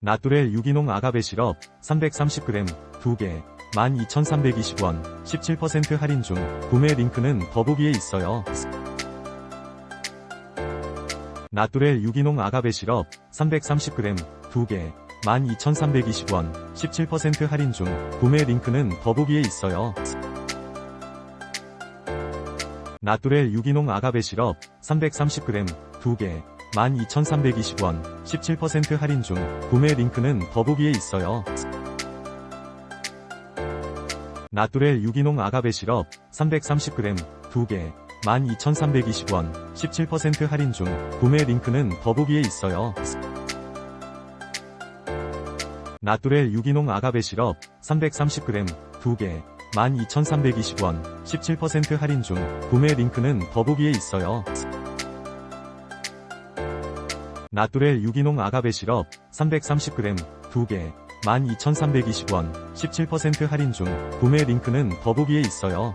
나뚜렐 유기농 아가베 시럽 330g 2개 12,320원 17% 할인 중 구매 링크는 더보기에 있어요. 나뚜렐 유기농 아가베 시럽 330g 2개 12,320원 17% 할인 중 구매 링크는 더보기에 있어요. 나뚜렐 유기농 아가베 시럽 330g 2개 12,320원 17% 할인 중 구매 링크는 더보기에 있어요. 나뚜렐 유기농 아가베 시럽 330g 2개 12,320원 17% 할인 중 구매 링크는 더보기에 있어요. 나뚜렐 유기농 아가베 시럽 330g 2개 12,320원 17% 할인 중 구매 링크는 더보기에 있어요. 나뚜렐 유기농 아가베 시럽 330g 2개 12,320원 17% 할인 중 구매 링크는 더보기에 있어요.